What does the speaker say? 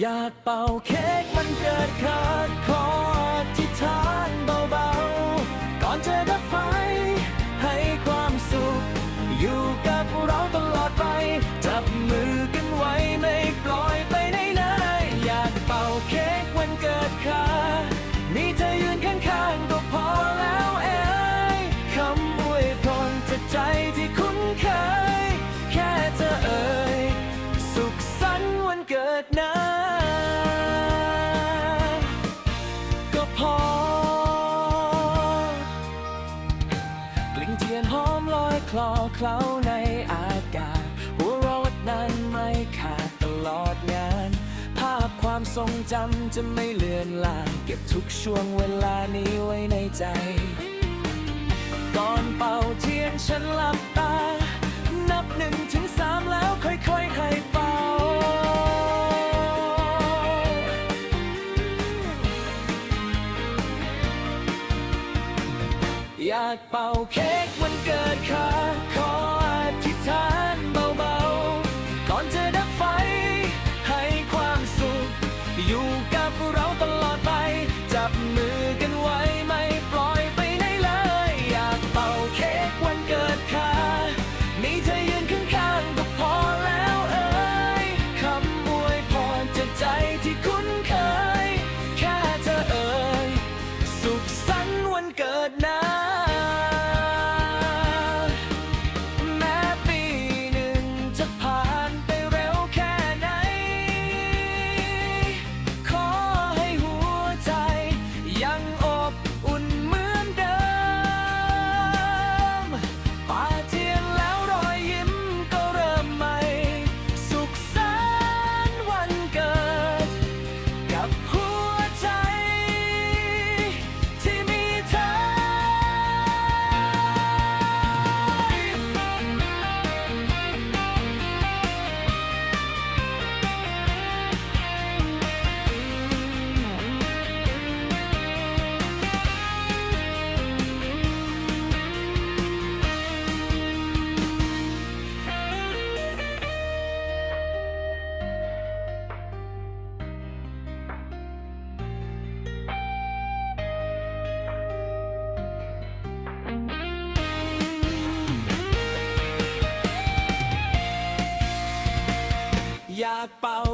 อยากเป่าเค้กมันเกิดขาดคอที่ฐานเบาๆ ก่อนจะดับไฟ ให้ความสุข อยู่กับเราตลอดไป จับมือกันไว้ไม่ปล่อยไปไหนเลยอยากเป่าเค้กวันเกิดค่ะมีเธอยืนข้างๆก็พอแล้วเอ้ยคำอวยพรจากใจที่คุ้นเคย แค่เธอเอ่ยสุขสันต์วันเกิดนะ พอกลิ่นเทียนหอมลอยคลอเคล้าในอากาศ หัวเราะนั้นไม่ขาดตลอดงาน ภาพความทรงจำจะไม่เลือนลาง เก็บทุกช่วงเวลานี้ไว้ในใจากเป่าเค้กวันเกิดค่ะขออธิษฐานเบาๆ ก่อนจะดับไฟ ให้ความสุข อยู่กับเราตลอดไป จับมือกันไว้ไม่ปล่อยไปไหนเลย อยากเป่าเค้กวันเกิดค่ะมีเธอยืนข้างๆก็พอแล้วเอ่ยคำอวยพรจากใจที่คุ้นเคย แค่เธอเอ่ยสุขสันต์วันเกิดนะ อ